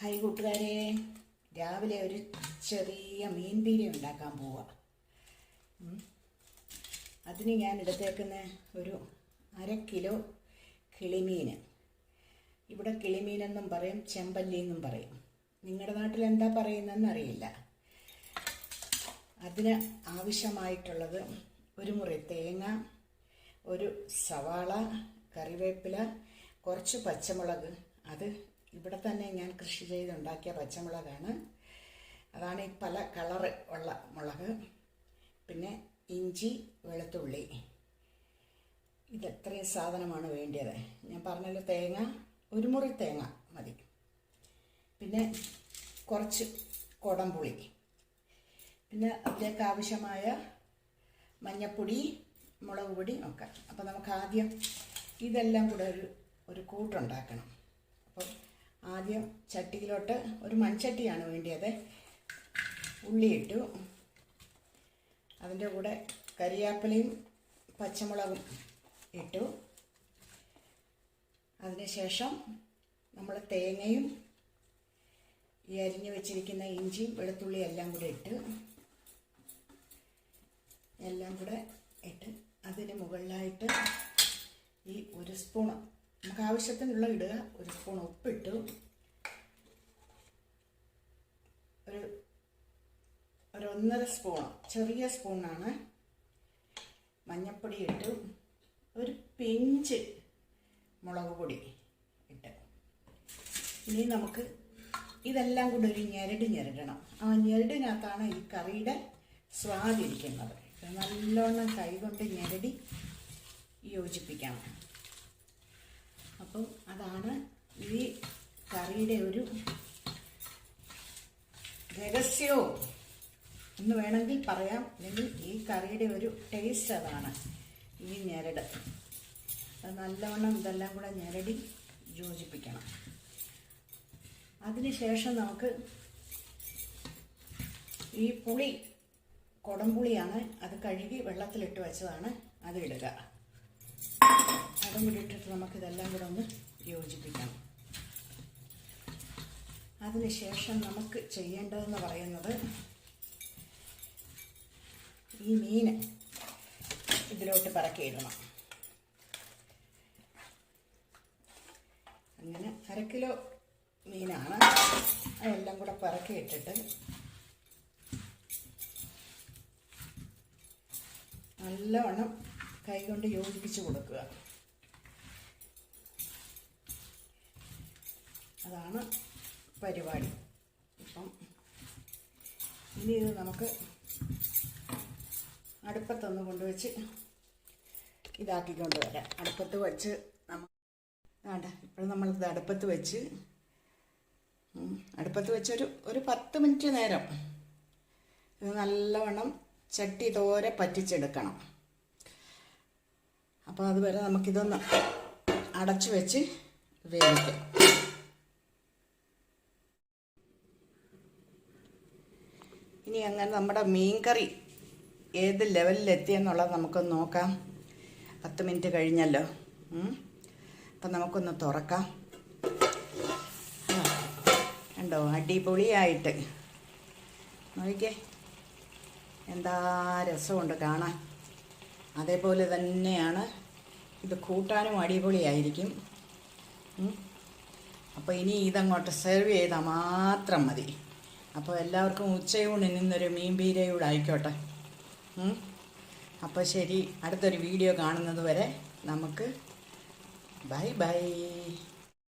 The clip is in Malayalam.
ഹായ് കൂട്ടുകാരെ. രാവിലെ ഒരു ചെറിയ മീൻ പീര ഉണ്ടാക്കാൻ പോവാ. അതിന് ഞാൻ എടുത്തേക്കുന്ന ഒരു അര കിലോ കിളിമീൻ ഇവിടെ കിളിമീനെന്നും പറയും ചെമ്പല്ലി എന്നും പറയും. നിങ്ങളുടെ നാട്ടിൽ എന്താ പറയുന്നതെന്ന് അറിയില്ല. അതിന് ആവശ്യമായിട്ടുള്ളത് ഒരു മുറി തേങ്ങ ഒരു സവാള കറിവേപ്പില കുറച്ച് പച്ചമുളക്. അത് ഇവിടെ തന്നെ ഞാൻ കൃഷി ചെയ്തുണ്ടാക്കിയ പച്ചമുളകാണ്. അതാണ് ഈ പല കളറ് ഉള്ള മുളക്. പിന്നെ ഇഞ്ചി വെളുത്തുള്ളി. ഇതെത്രയും സാധനമാണ് വേണ്ടിയത്. ഞാൻ പറഞ്ഞല്ലോ തേങ്ങ ഒരു മുറി തേങ്ങ മതി. പിന്നെ കുറച്ച് കുടംപുളി. പിന്നെ അതിലേക്ക് ആവശ്യമായ മഞ്ഞപ്പൊടി മുളക് പൊടി ഒക്കെ. അപ്പോൾ നമുക്ക് ആദ്യം ഇതെല്ലാം കൂടെ ഒരു ഒരു കൂട്ടുണ്ടാക്കണം. അപ്പോൾ ആദ്യം ചട്ടിയിലോട്ട് ഒരു മൺചട്ടിയാണ് വേണ്ടിയത്. ഉള്ളിയിട്ടു അതിന്റെ കൂടെ കരിയാപ്പിലയും പച്ചമുളകും ഇട്ടു. അതിനുശേഷം നമ്മൾ തേങ്ങയും ഈ അരിഞ്ഞു വെച്ചിരിക്കുന്ന ഇഞ്ചിയും വെളുത്തുള്ളി എല്ലാം കൂടെ ഇട്ട് എല്ലാം കൂടെ ഇട്ട് അതിന് മുകളിലായിട്ട് ഈ ഒരു സ്പൂൺ നമുക്ക് ആവശ്യത്തിനുള്ള ഇടുക. ഒരു സ്പൂൺ ഉപ്പിട്ടു. ഒരു ഒരു ഒന്നര സ്പൂൺ ചെറിയ സ്പൂണാണ് മഞ്ഞൾപ്പൊടി ഇട്ടു. ഒരു പിഞ്ച് മുളക് പൊടി ഇട്ട്. ഇനി നമുക്ക് ഇതെല്ലാം കൂടി ഒരു ഞെരട് ഞെരടണം. ആ ഞെരടിനകത്താണ് ഈ കറിയുടെ സ്വാദിരിക്കുന്നത് നല്ലോണം കൈകൊണ്ട് ഞെരടി യോജിപ്പിക്കണം. അപ്പം അതാണ് ഈ കറിയുടെ ഒരു രഹസ്യവും. എന്ന് വേണമെങ്കിൽ പറയാം. അല്ലെങ്കിൽ ഈ കറിയുടെ ഒരു ടേസ്റ്റ് അതാണ് ഈ ഞെരട്. അത് നല്ലവണ്ണം ഇതെല്ലാം കൂടെ ഞെരടി യോജിപ്പിക്കണം. അതിനുശേഷം നമുക്ക് ഈ പുളി കുടംപുളിയാണ് അത് കഴുകി വെള്ളത്തിലിട്ട് വെച്ചതാണ് അത് ഇടുക. അതും കൂടി ഇട്ടിട്ട് നമുക്കിതെല്ലാം കൂടെ ഒന്ന് യോജിപ്പിക്കാം. അതിനുശേഷം നമുക്ക് ചെയ്യേണ്ടതെന്ന് പറയുന്നത് ഈ മീൻ ഇതിലോട്ട് പറക്കിയിടണം. അങ്ങനെ അര കിലോ മീനാണ്. അതെല്ലാം കൂടെ പറക്കി ഇട്ടിട്ട് നല്ലവണ്ണം കൈകൊണ്ട് യോജിപ്പിച്ച് കൊടുക്കുക. അതാണ് പരിപാടി. ഇപ്പം ഇനി ഇത് നമുക്ക് അടുപ്പത്തൊന്ന് കൊണ്ടുവച്ച് ഇതാക്കിക്കൊണ്ട് വരാം. അടുപ്പത്ത് വെച്ച് നമ്മൾ വേണ്ട ഇപ്പോൾ നമ്മളിത് അടുപ്പത്ത് വെച്ച് അടുപ്പത്ത് വെച്ചൊരു ഒരു പത്ത് മിനിറ്റ് നേരം ഇത് നല്ലവണ്ണം ചട്ടി തോരെ പറ്റിച്ചെടുക്കണം. അപ്പോൾ അതുവരെ നമുക്കിതൊന്ന് അടച്ചു വെച്ച് വേവിക്കാം. ഇനി അങ്ങനെ നമ്മുടെ മീൻകറി ഏത് ലെവലിലെത്തിയെന്നുള്ളത് നമുക്കൊന്ന് നോക്കാം. പത്ത് മിനിറ്റ് കഴിഞ്ഞല്ലോ. അപ്പം നമുക്കൊന്ന് തുറക്കാം. കണ്ടോ? അടിപൊളിയായിട്ട്. നോക്കിക്കേ. എന്താ രസമുണ്ട് കാണാൻ. അതേപോലെ തന്നെയാണ് ഇത് കൂട്ടാനും അടിപൊളിയായിരിക്കും. അപ്പോൾ ഇനി ഇതങ്ങോട്ട് സെർവ് ചെയ്താൽ മാത്രം മതി. അപ്പോൾ എല്ലാവർക്കും ഉച്ചയൂണിന് നിന്നൊരു മീൻ പീരയൂടെ ആയിക്കോട്ടെ. അപ്പോൾ ശരി അടുത്തൊരു വീഡിയോ കാണുന്നത് വരെ നമുക്ക് ബൈ ബൈ.